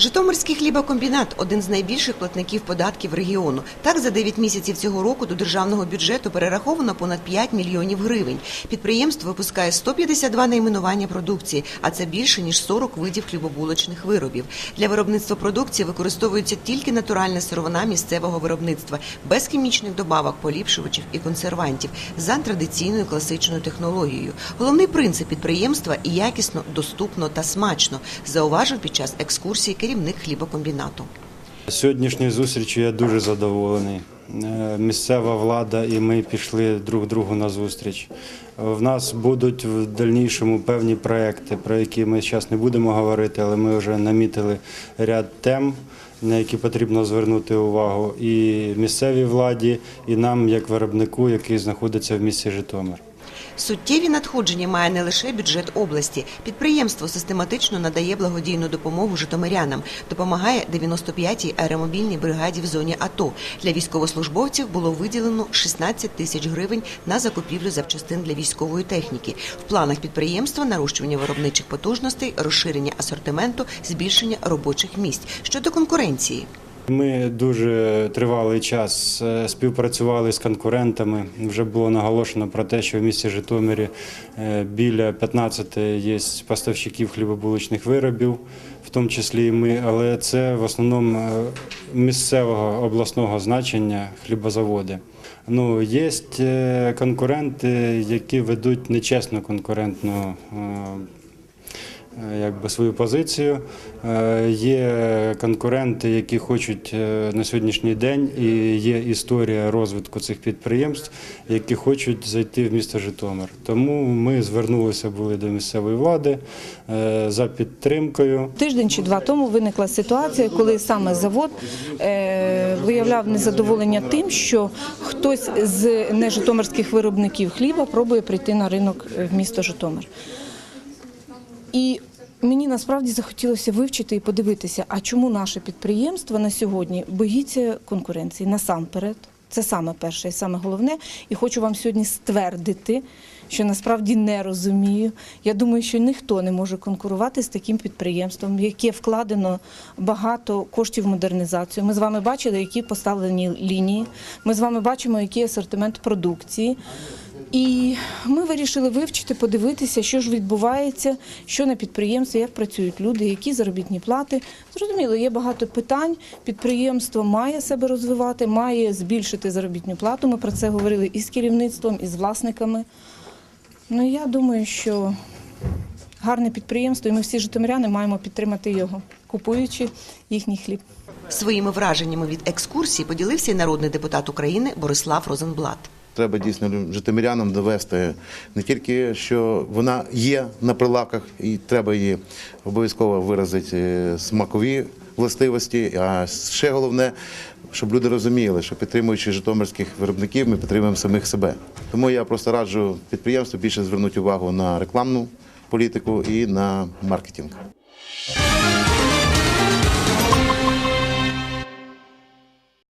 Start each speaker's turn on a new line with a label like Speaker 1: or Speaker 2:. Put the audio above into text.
Speaker 1: Житомирський хлібокомбінат один з найбільших платників податків регіону. Так, за 9 місяців цього року до державного бюджету перераховано понад 5 мільйонів гривень. Підприємство випускає 152 найменування продукції, а це більше ніж 40 видів хлібобулочних виробів. Для виробництва продукції використовується тільки натуральна сировина місцевого виробництва, без хімічних добавок, поліпшувачів і консервантів, за традиційною класичною технологією. Головний принцип підприємства якісно, доступно та смачно, зауважив під час екскурсії керівник хлібокомбінату.
Speaker 2: Сьогоднішньою зустрічю я дуже задоволений. Е, Місцева влада і ми пішли друг другу на зустріч. В нас будуть в дальнішому певні проекти, про які ми зараз не будемо говорити, але ми вже намітили ряд тем, на які потрібно звернути увагу і місцевій владі, і нам, як виробнику, який знаходиться в місті Житомир.
Speaker 1: Суттєві надходження має не лише бюджет області. Підприємство систематично надає благодійну допомогу житомирянам, допомагає 95-й аеромобільній бригаді в зоні АТО. Для військовослужбовців було виділено 16 тисяч гривень на закупівлю запчастин для військової техніки. В планах підприємства нарощування виробничих потужностей, розширення асортименту, збільшення робочих місць щодо конкуренції.
Speaker 2: Ми дуже тривалий час е, співпрацювали з конкурентами. Вже було наголошено про те, що в місті Житомирі е, біля 15 є поставщиків хлібобулочних виробів, в тому числі і ми, але це в основному е, місцевого обласного значення хлібозаводи. Ну, є конкуренти, які ведуть нечесну конкурентну якби свою позицію. Е, Є конкуренти, які хочуть е, на сьогоднішній день, і є історія розвитку цих підприємств, які хочуть зайти в місто Житомир. Тому ми звернулися були до місцевої влади е, за підтримкою.
Speaker 3: Тиждень чи два тому виникла ситуація, коли саме завод е, виявляв незадоволення тим, що хтось з нежитомирських виробників хліба пробує прийти на ринок е, в місто Житомир. І мені насправді захотілося вивчити і подивитися, а чому наше підприємство на сьогодні боїться конкуренції насамперед. Це саме перше і саме головне. І хочу вам сьогодні ствердити, що насправді не розумію. Я думаю, що ніхто не може конкурувати з таким підприємством, в яке вкладено багато коштів в модернізацію. Ми з вами бачили, які поставлені лінії. Ми з вами бачимо, який асортимент продукції. І ми вирішили вивчити, подивитися, що ж відбувається, що на підприємстві, як працюють люди, які заробітні плати. Зрозуміло, є багато питань. Підприємство має себе розвивати, має збільшити заробітну плату. Ми про це говорили і з керівництвом, і з власниками. Ну я думаю, що гарне підприємство, і ми всі житомиряни маємо підтримати його, купуючи їхній хліб.
Speaker 1: Своїми враженнями від екскурсії поділився й народний депутат України Борислав Розенблат.
Speaker 4: Треба дійсно житомирянам довести не тільки, що вона є на прилавках, і треба її обов'язково виразити е, смакові властивості. А ще головне, щоб люди розуміли, що підтримуючи житомирських виробників, ми підтримуємо самих себе. Тому я просто раджу підприємству більше звернути увагу на рекламну політику і на маркетинг.